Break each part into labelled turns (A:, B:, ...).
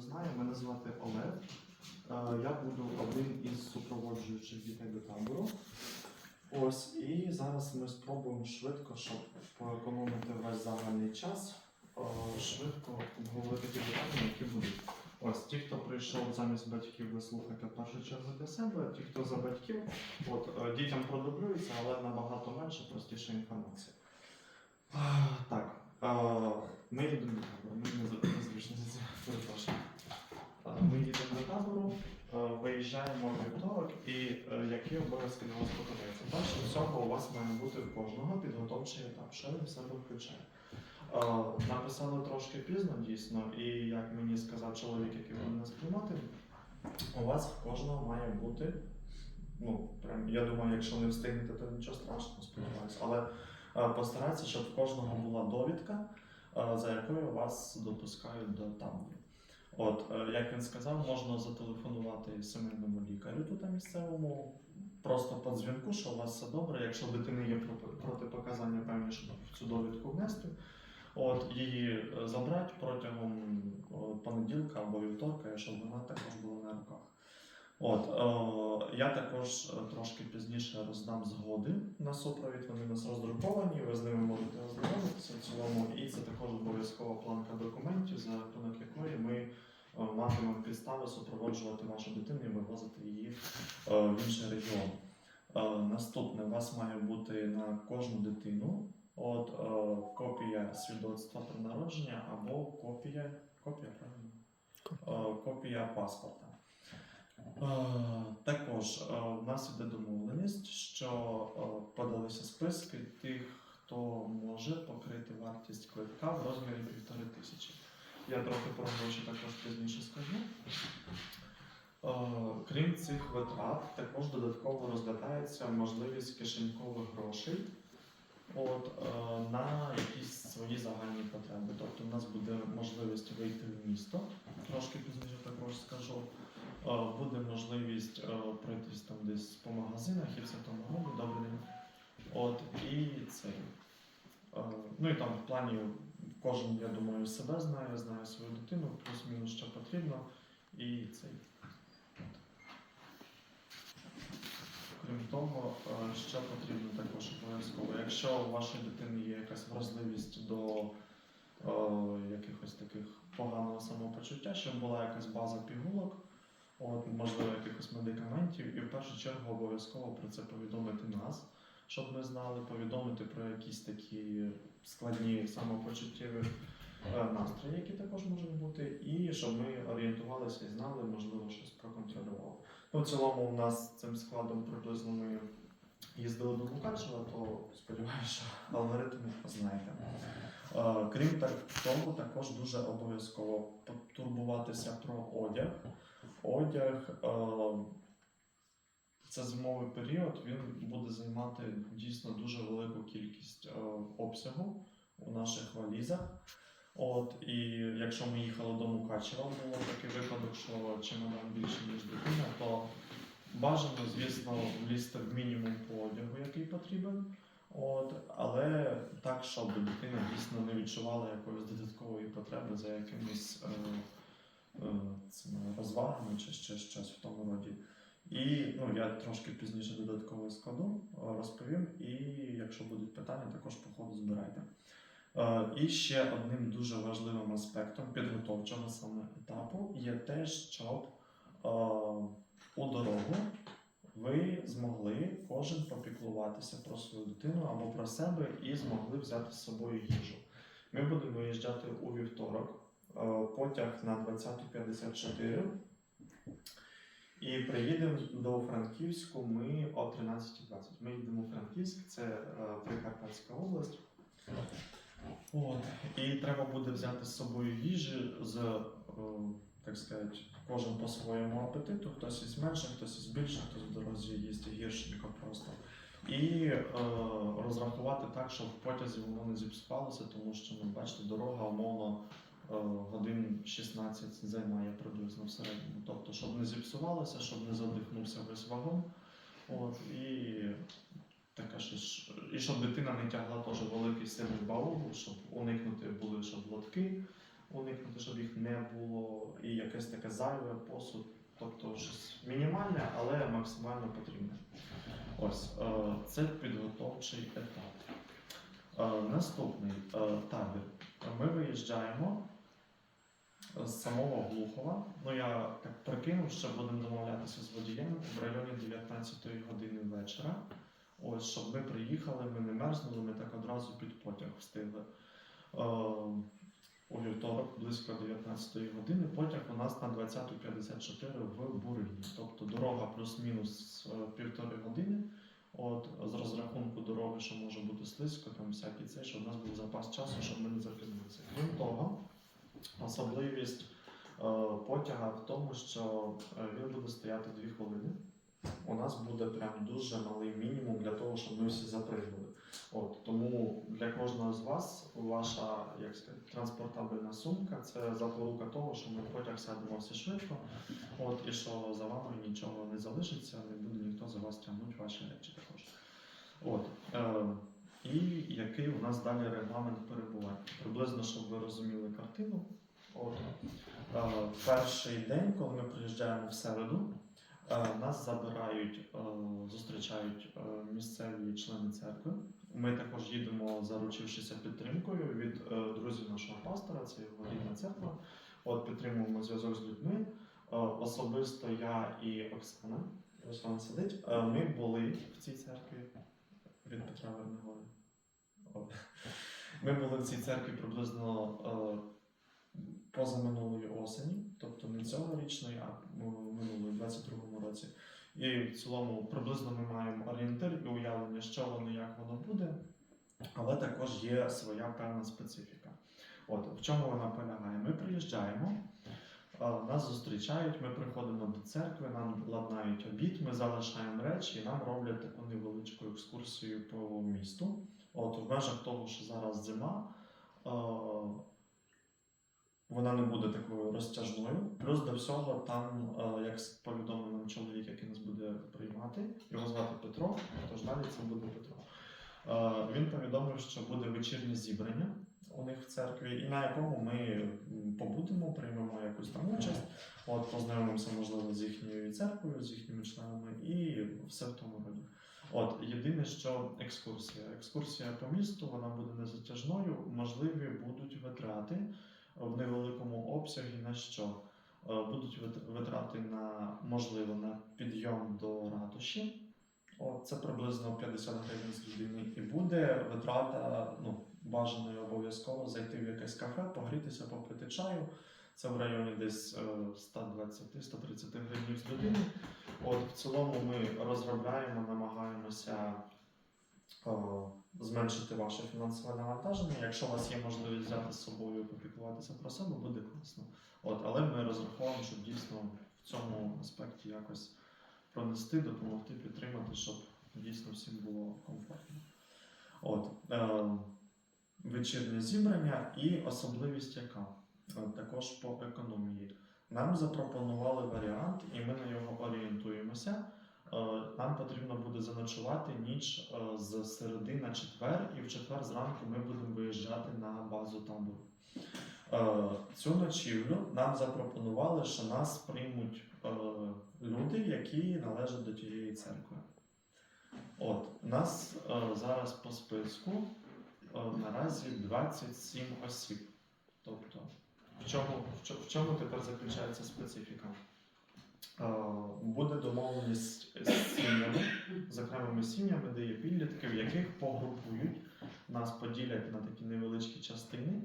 A: знаю, мене звати Олег. Е, Я буду один із супроводжуючих дітей до табору. Ось, і зараз ми спробуємо швидко, щоб поекономити весь загальний час, е, швидко обговорити ті питання, які будуть. Ось ті, хто прийшов замість батьків, ви слухайте в першу чергу для себе. Ті, хто за батьків, от е, дітям продублюється, але набагато менше, простіша інформація. Так, ми їдемо до табору. Виїжджаємо в вівторок, і е, які обов'язки на вас покладаються? Перше всього у вас має бути в кожного підготовчий етап, що він в себе включає. Написали трошки пізно, дійсно, і як мені сказав чоловік, який буде нас приймати, у вас в кожного має бути. Ну, прям, я думаю, якщо не встигнете, то нічого страшного, сподіваюся. Але постарайтеся, щоб в кожного була довідка, е, за якою вас допускають до табору. От, е, як він сказав, можна зателефонувати сімейному лікарю тут місцевому, просто по дзвінку, що у вас все добре. Якщо у дитини є проти- протипоказання певні, щоб в цю довідку внести. От її е, забрати протягом понеділка або вівторка, щоб вона також була на руках. От е, я також е, трошки пізніше роздам згоди на супровід. Вони у нас роздруковані, ви з ними можете ознайомитися в цілому. І це також обов'язкова планка документів, за рахунок якої ми е, матимемо підстави супроводжувати вашу дитину і вивозити її е, в інший регіон. Наступне у вас має бути на кожну дитину от копія свідоцтва про народження або копія, копія правильно? Копія паспорта. Е, Також е, в нас іде домовленість, що е, подалися списки тих, хто може покрити вартість квитка в розмірі півтори тисячі. Я трохи про гроші також пізніше скажу. Крім цих витрат, також додатково розглядається можливість кишенькових грошей от, е, на якісь свої загальні потреби. Тобто у нас буде можливість вийти в місто, трошки пізніше також скажу. Е, Буде можливість е, пройтись там десь по магазинах і все тому добрий. От, і це. Ну і там в плані кожен, я думаю, себе знає, знає свою дитину, плюс-мінус що потрібно. І цей. От. Крім того, е, що потрібно також обов'язково. Якщо у вашої дитини є якась вразливість до е, якихось таких поганого самопочуття, щоб була якась база пігулок, от, можливо, якихось медикаментів, і в першу чергу обов'язково про це повідомити нас, щоб ми знали, повідомити про якісь такі складні самопочуттєві е, настрої, які також можуть бути, і щоб ми орієнтувалися і знали, можливо, щось проконтролювали. Ну, в цілому, у нас цим складом приблизно ми їздили до Мукачева, то сподіваюся, що алгоритм знаєте. Е, Крім того, також дуже обов'язково потурбуватися про одяг. Одяг е, це зимовий період, він буде займати дійсно дуже велику кількість е, обсягу у наших валізах. От, і якщо ми їхали до Мукачева, було такий випадок, що чемодан більше, ніж дитина, то бажано, звісно, влізти в мінімум по одягу, який потрібен. От, але так, щоб дитина дійсно не відчувала якоїсь додаткової потреби за якимись е, е, розвагами чи ще щось в тому роді. І ну, я трошки пізніше додатково складу, розповім, і якщо будуть питання, також по ходу збирайте. Е, І ще одним дуже важливим аспектом підготовчого саме етапу є те, щоб е, у дорогу ви змогли кожен попіклуватися про свою дитину або про себе і змогли взяти з собою їжу. Ми будемо виїжджати у вівторок, е, потяг на 20.54. І приїдемо до Франківську ми о 13.20. Ми їдемо у Франківськ, це Прикарпатська область. От. І треба буде взяти з собою їжі з, е, так сказати, кожен по своєму апетиту. Хтось із менше, хтось із більше, хтось в дорозі їсть гіршенько просто. І е, розрахувати так, щоб в потязі воно не зіпсувалося, тому що, ну, бачите, дорога умовно е, годин 16 займає приблизно в середньому. Тобто, щоб не зіпсувалося, щоб не задихнувся весь вагон. От, і Така ж- і щоб дитина не тягла теж великий сильний баул, щоб уникнути були, щоб лотки, уникнути, щоб їх не було. І якесь таке зайве посуд, тобто щось мінімальне, але максимально потрібне. Ось е, це підготовчий етап. Е, Наступний е, табір. Ми виїжджаємо з самого Глухова. Ну я так прикинув, що будемо домовлятися з водієм в районі 19 години вечора. Ось, щоб ми приїхали, ми не мерзнули, ми так одразу під потяг встигли. Е, у вівторок близько 19 години потяг у нас на 20.54 в Бурині. Тобто дорога плюс-мінус е, півтори години. От з розрахунку дороги, що може бути слизько, там всякий цей, щоб у нас був запас часу, щоб ми не запізнилися. Крім того, особливість е, потяга в тому, що е, він буде стояти 2 хвилини. У нас буде прям дуже малий мінімум для того, щоб ми всі запригнули. От тому для кожного з вас ваша як сказати, транспортабельна сумка це запорука того, що ми потяг сядемо всі швидко. От і що за вами нічого не залишиться, не буде ніхто за вас тягнути ваші речі також. От. Е, і який у нас далі регламент перебування? Приблизно, щоб ви розуміли картину. От. Е, перший день, коли ми приїжджаємо в середу, нас забирають, е, зустрічають е, місцеві члени церкви. Ми також їдемо, заручившися підтримкою від е, друзів нашого пастора, це його рідна церква. От підтримуємо зв'язок з людьми. Е, Особисто я і Оксана, ось сидить. е, Ми були в цій церкві від Петра Вернигори. От. Ми були в цій церкві приблизно е, позаминулої осені, тобто не цьогорічної, а м- минулої, 22-му році. І в цілому приблизно ми маємо орієнтир і уявлення, що воно, як воно буде, але також є своя певна специфіка. От в чому вона полягає? Ми приїжджаємо, е, нас зустрічають, ми приходимо до церкви, нам ладнають обід, ми залишаємо речі і нам роблять таку невеличку екскурсію по місту. От в межах того, що зараз зима. Вона не буде такою розтяжною. Плюс до всього, там, е, як повідомив чоловік, який нас буде приймати, його звати Петро, тож далі це буде Петро. Е, Він повідомив, що буде вечірнє зібрання у них в церкві, і на якому ми побудемо, приймемо якусь там участь, от познайомимося, можливо, з їхньою церквою, з їхніми членами, і все в тому роді. От єдине, що екскурсія. Екскурсія по місту вона буде незатяжною. Можливі будуть витрати в невеликому обсягі на що? Е, Будуть витрати на можливо на підйом до ратуші. Це приблизно 50 гривень з людини. І буде витрата, ну, бажано і обов'язково зайти в якесь кафе, погрітися, попити чаю. Це в районі десь е, 120-130 гривень з людини. От в цілому ми розробляємо, намагаємося е, зменшити ваше фінансове навантаження. Якщо у вас є можливість взяти з собою попіклуватися про себе, буде класно. От, але ми розраховуємо, щоб дійсно в цьому аспекті якось пронести, допомогти, підтримати, щоб дійсно всім було комфортно. От, е, вечірнє зібрання і особливість яка? Е, Також по економії. Нам запропонували варіант, і ми на його орієнтуємося. Е, Нам потрібно буде заночувати ніч е, з середи на четвер, і в четвер зранку ми будемо виїжджати на базу табору. Е, Цю ночівлю нам запропонували, що нас приймуть люди, які належать до тієї церкви. От, нас е, зараз по списку наразі 27 осіб. Тобто, в чому, в чому тепер заключається специфіка? Е, Буде домовленість з сім'ями, з окремими сім'ями, де є підлітки, в яких погрупують, нас поділять на такі невеличкі частини,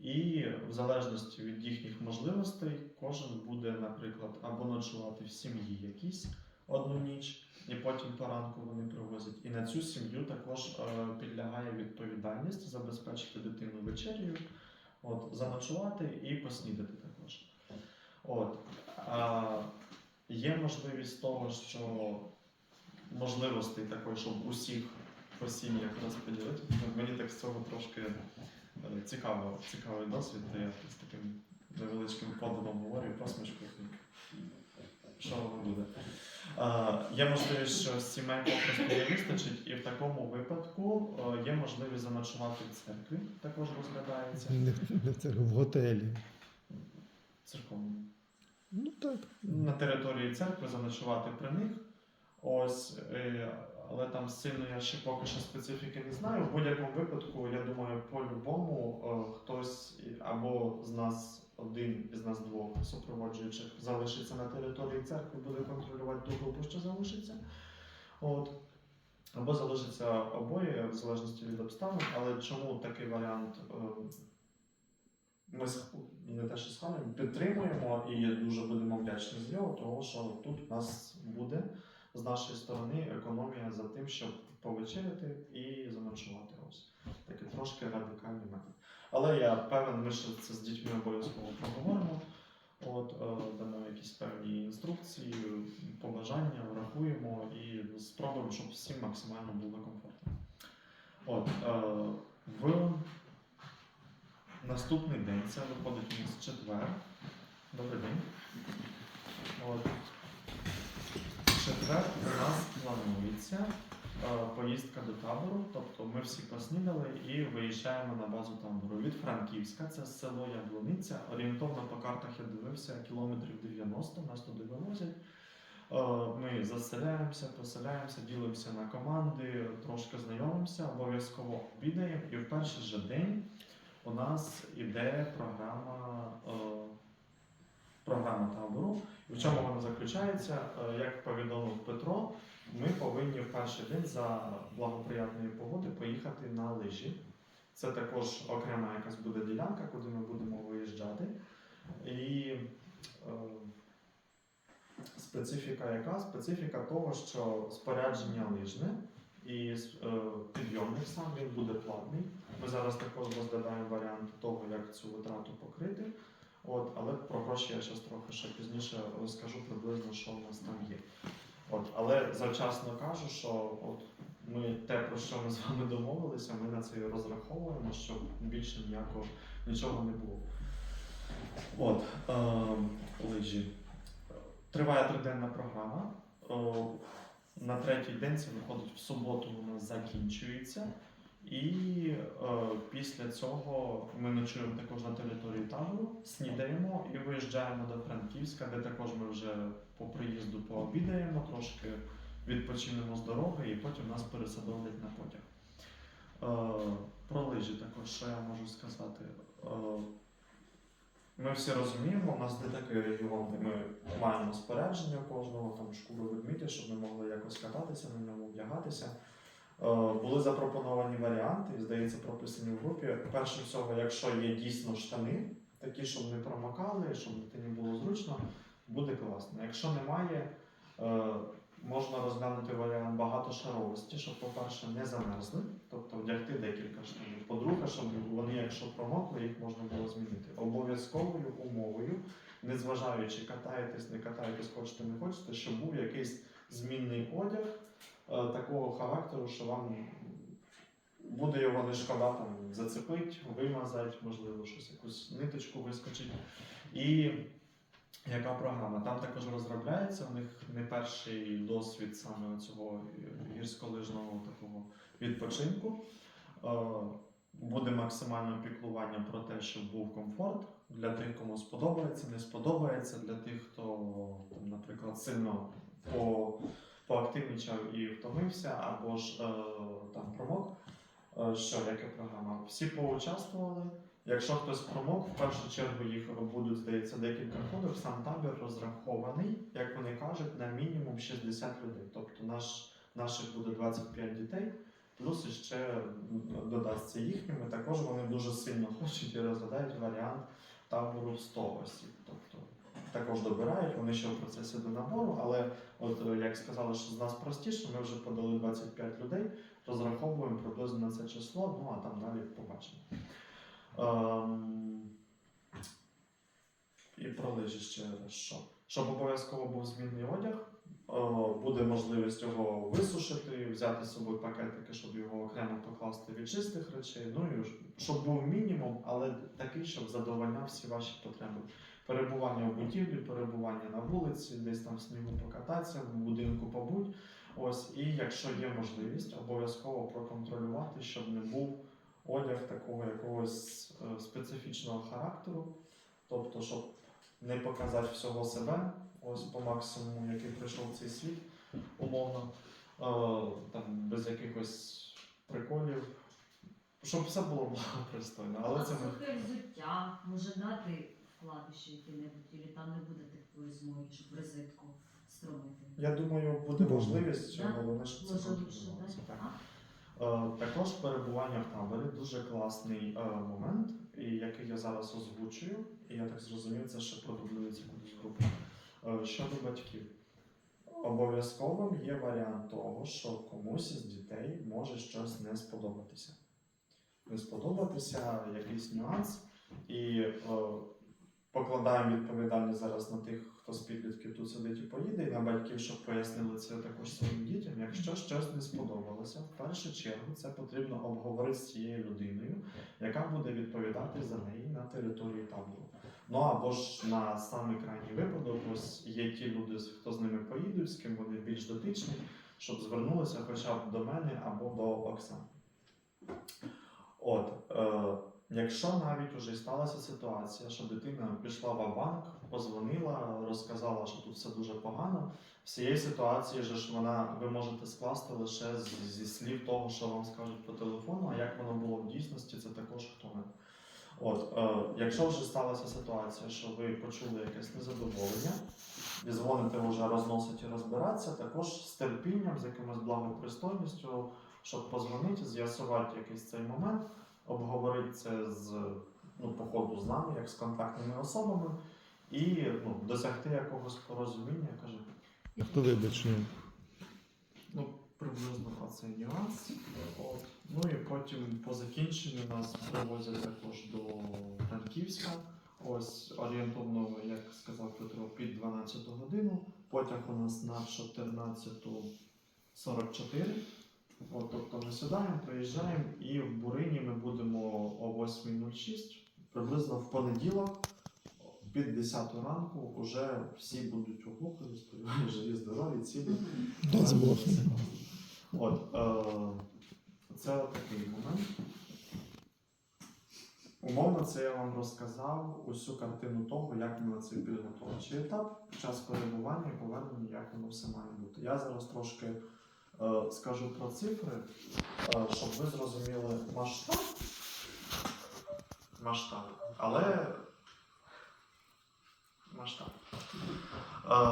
A: і в залежності від їхніх можливостей, кожен буде, наприклад, або ночувати в сім'ї якісь одну ніч, і потім поранку вони привозять. І на цю сім'ю також е, підлягає відповідальність забезпечити дитину вечерю, от, заночувати і поснідати також. От. Є можливість того, що можливостей такої, щоб усіх по сім'ях розподілити. Мені так з цього трошки е, цікаво, цікавий досвід, де я з таким невеличким подивом говорю, посмішкою. Що воно буде? Е, є можливість, що сімей попросту не вистачить, і в такому випадку е, є можливість заночувати в церкві, також розглядається
B: не в церкві, в готелі.
A: церковному.
B: Ну так.
A: на території церкви, заночувати при них. Ось, е, але там сильно я ще поки що специфіки не знаю. В будь-якому випадку, я думаю, по-любому е, хтось або з нас, один із нас двох супроводжуючих, залишиться на території церкви, буде контролювати ту групу, що залишиться. От. Або залишиться обоє, в залежності від обставин. Але чому такий варіант е, ми з- не те, що схвалюємо, підтримуємо і дуже будемо вдячні за нього, тому що тут у нас буде з нашої сторони економія за тим, щоб повечеряти і заночувати. Ось такий трошки радикальний метод. Але я певен, ми ще це з дітьми обов'язково проговоримо. От е, дамо якісь певні інструкції, побажання, врахуємо і спробуємо, щоб всім максимально було комфортно. От е, в наступний день це виходить у нас четвер. Добрий день. От. Четвер у нас планується е, поїздка до табору. Тобто ми всі поснідали і виїжджаємо на базу табору від Франківська. Це село Яблуниця. Орієнтовно по картах я дивився кілометрів 90, нас туди вивозять. Е, Ми заселяємося, поселяємося, ділимося на команди, трошки знайомимося, обов'язково обідаємо. І в перший же день у нас іде програма, е, програма табору. В чому вона заключається? Е, Як повідомив Петро, ми повинні в перший день за благоприятної погоди поїхати на лижі. Це також окрема якась буде ділянка, куди ми будемо виїжджати. І е, специфіка яка? Специфіка того, що спорядження лижне і е, підйомник сам він буде платний. Ми зараз також розглядаємо варіант того, як цю витрату покрити. От, але про гроші я зараз трохи ще пізніше розкажу приблизно, що в нас там є. От, але завчасно кажу, що от ми те, про що ми з вами домовилися, ми на це і розраховуємо, щоб більше ніякого нічого не було. От, е, лижі. Триває триденна програма. На третій день це виходить в суботу, нас закінчується. І е, після цього ми ночуємо також на території табору, снідаємо і виїжджаємо до Франківська, де також ми вже по приїзду пообідаємо, трошки відпочинемо з дороги і потім нас пересадовують на потяг. Е, про лижі також, що я можу сказати. Е, ми всі розуміємо, у нас не такий регіон, ми маємо спорядження кожного, там шкуру ведмідя, щоб ми могли якось кататися на ньому, вдягатися. Е, Були запропоновані варіанти, здається, прописані в групі. Перше всього, якщо є дійсно штани, такі, щоб не промокали, щоб дитині було зручно, буде класно. Якщо немає, е, можна розглянути варіант багатошаровості, щоб, по-перше, не замерзли, тобто вдягти декілька штанів. По-друге, щоб вони, якщо промокли, їх можна було змінити. Обов'язковою умовою, незважаючи катаєтесь, не катаєтесь, хочете, не хочете, щоб був якийсь змінний одяг е, такого характеру, що вам буде його не шкода там зацепити, вимазати, можливо, щось якусь ниточку вискочить. І яка програма? Там також розробляється. У них не перший досвід саме цього гірськолижного такого відпочинку. Е, Буде максимальне піклування про те, щоб був комфорт для тих, кому сподобається, не сподобається, для тих, хто, наприклад, сильно по, поактивнічав і втомився, або ж е, там промок. Е, що, яка програма? Всі поучаствували. Якщо хтось промок, в першу чергу їх будуть, здається, декілька ходів. Сам табір розрахований, як вони кажуть, на мінімум 60 людей. Тобто наш, наших буде 25 дітей, плюс ще додасться їхніми. Також вони дуже сильно хочуть і розглядають варіант табору 100 осіб. Тобто також добирають, вони ще в процесі до набору, але от е, як сказали, що з нас простіше, ми вже подали 25 людей, розраховуємо приблизно на це число, ну а там далі побачимо. Ем, і про лижі ще раз що. Щоб обов'язково був змінний одяг, е, буде можливість його висушити, взяти з собою пакетики, щоб його окремо покласти від чистих речей. Ну і щоб був мінімум, але такий, щоб задовольняв всі ваші потреби. Перебування в будівлі, перебування на вулиці, десь там в снігу покататися, в будинку побудь. Ось, і якщо є можливість, обов'язково проконтролювати, щоб не був одяг такого якогось е, специфічного характеру. Тобто, щоб не показати всього себе, ось по максимуму, який прийшов в цей світ, умовно, е, там, без якихось приколів. Щоб все було благопристойно, але
B: а
A: це ми
B: сухе взуття може дати вкладище який-небудь, і там не буде такої змоги, щоб розетку стромити.
A: Я думаю, буде можливість, головне, щоб це Е, Також перебування в таборі дуже класний е, момент, який я зараз озвучую, і я так зрозумів, це ще продублюється кудись в групу. Е, Щодо батьків, обов'язковим є варіант того, що комусь із дітей може щось не сподобатися. Не сподобатися якийсь нюанс, і покладаємо відповідальність зараз на тих, хто з підлітків тут сидить і поїде, і на батьків, щоб пояснили це також своїм дітям. Якщо щось не сподобалося, в першу чергу це потрібно обговорити з цією людиною, яка буде відповідати за неї на території табору. Ну або ж на самий крайній випадок, ось є ті люди, хто з ними поїдуть, з ким вони більш дотичні, щоб звернулися хоча б до мене або до Оксани. От, е, якщо навіть уже сталася ситуація, що дитина пішла в банк позвонила, розказала, що тут все дуже погано. Всієї ситуації ж вона ви можете скласти лише з- зі слів того, що вам скажуть по телефону, а як воно було в дійсності, це також хто ми. От, е, якщо вже сталася ситуація, що ви почули якесь незадоволення, дзвоните вже розносити і розбиратися, також з терпінням, з якимось благопристойністю, щоб позвонити, з'ясувати якийсь цей момент, обговорити це з ну, по ходу з нами, як з контактними особами, і ну, досягти якогось порозуміння, каже,
C: Хто вибачення?
A: ну, приблизно про цей нюанс. От. Ну і потім по закінченню нас привозять також до Франківська. Ось орієнтовно, як сказав Петро, під 12 годину. Потяг у нас на 14.44. От, тобто ми сідаємо, приїжджаємо і в Бурині ми будемо о 8.06, приблизно в понеділок, під 10 ранку, вже всі будуть оглухлі, сподіваюся, живі, здорові, цілі. От, е, це такий момент. Умовно, це я вам розказав усю картину того, як ми на цей підготовчий етап, час перебування і повернення, як воно все має бути. Я зараз трошки е, скажу про цифри, е, щоб ви зрозуміли масштаб. Масштаб. Але масштаб. Е,